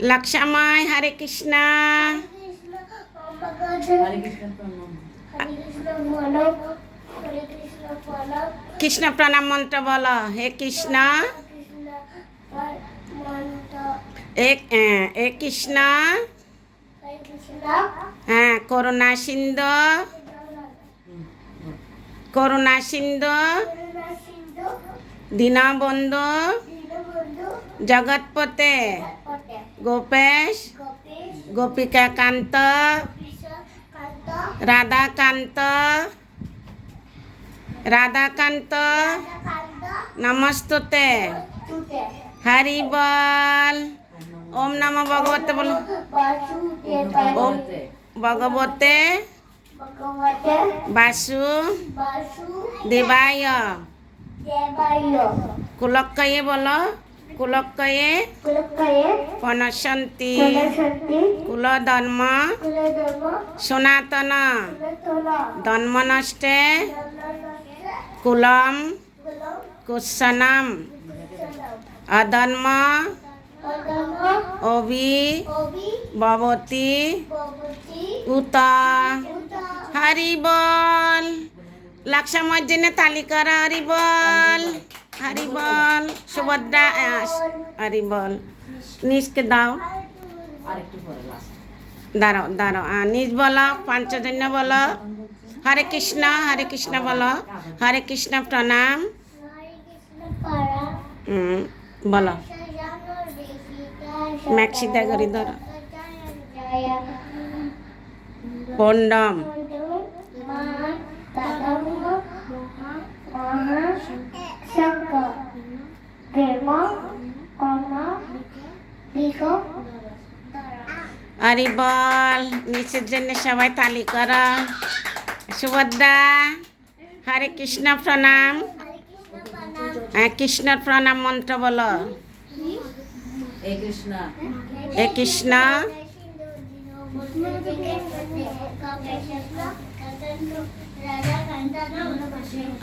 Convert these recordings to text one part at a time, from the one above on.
লক্ষাময় হরে কৃষ্ণ কৃষ্ণ প্রণাম মন্ত্র বলো হে কৃষ্ণ এ কৃষ্ণ হ্যাঁ করুণা সিন্ধু করুণা সিন্ধু দীনবন্ধু জগৎপতে গোপেশ গোপিকাকান্ত রাধাকান্ত রাধাকান্ত নমস্তুতে হরি বল ওম নম ভগবতে বলো ওম ভগবতে বাসু দেবায় কুলক্কয়ে বলো কুলক্কয়ে পনশন্তি কুলধর্ম সনাতন ধর্মনষ্টে কুলম কুশনম অধর্ম অভি ভবতি উত হরি বল। লক্ষ্মণ জন্য তালি করা হরি বল নিজকে দাও। দাঁড়াও দাঁড়াও নিজ বলো, পাঞ্চজন্য বলো, হরে কৃষ্ণ হরে কৃষ্ণ বলো, হরে কৃষ্ণ প্রণাম। বলো। ম্যাক্সিদা করি ধরো। হরি বল নিচের জন্য সবাই তালি করো। সুভদ্রা হরে কৃষ্ণ প্রণাম। হ্যাঁ কৃষ্ণর প্রণাম মন্ত্র বলো। হে কৃষ্ণ। হে কৃষ্ণ।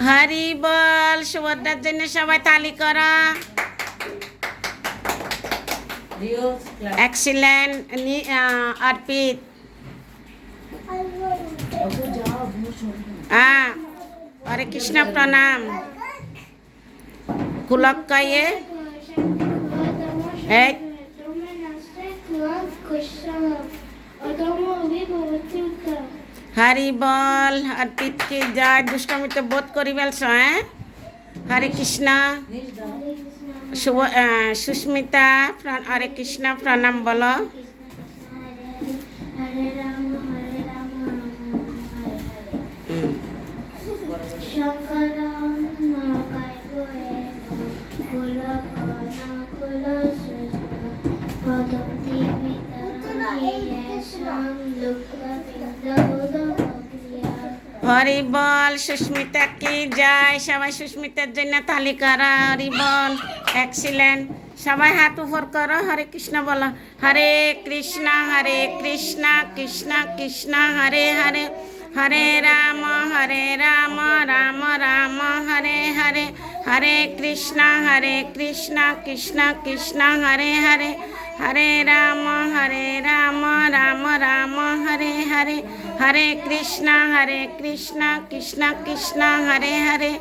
হরি বল, সুভদ্রার জন্য সবাই তালি করা। এক্সিলেন্ট অর্পিত। হ্যাঁ হরে কৃষ্ণ প্রণাম। কুলক্কয়ে এই। হরি বল অর্পিত কি জয় দুষ্টমিতে বোধ করি বেলছ হ্যাঁ? হরে কৃষ্ণ। শুভ সুস্মিতা হরে কৃষ্ণ, প্রণাম বলো। হুম। হরি বল, সুস্মিতা কি যায়? সবাই সুস্মিতার জন্য তালি করা, হরি বল। এক্সিলেন্ট সবাই হাত উপর করো, হরে কৃষ্ণ বলো। হরে কৃষ্ণ হরে কৃষ্ণ কৃষ্ণ কৃষ্ণ, হরে হরে। হরে রাম হরে রাম রাম রাম, হরে হরে। হরে কৃষ্ণ হরে কৃষ্ণ কৃষ্ণ কৃষ্ণ, হরে হরে। হরে রাম হরে রাম রাম রাম, হরে হরে। হরে কৃষ্ণ হরে কৃষ্ণ কৃষ্ণ কৃষ্ণ, হরে হরে।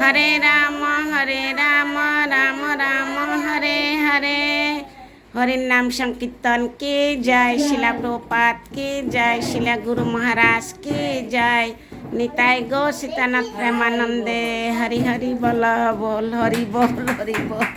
হরে রাম হরে রাম রাম রাম, হরে হরে। হরির নাম সংকীর্তন কি জয়? শিলা প্রপাত কি জয়? শিলা গুরু মহারাজ কি জয়? নিতাই গো সীতানাথ প্রেমানন্দে। হরি হরি বল বল, হরি বল হরি বল।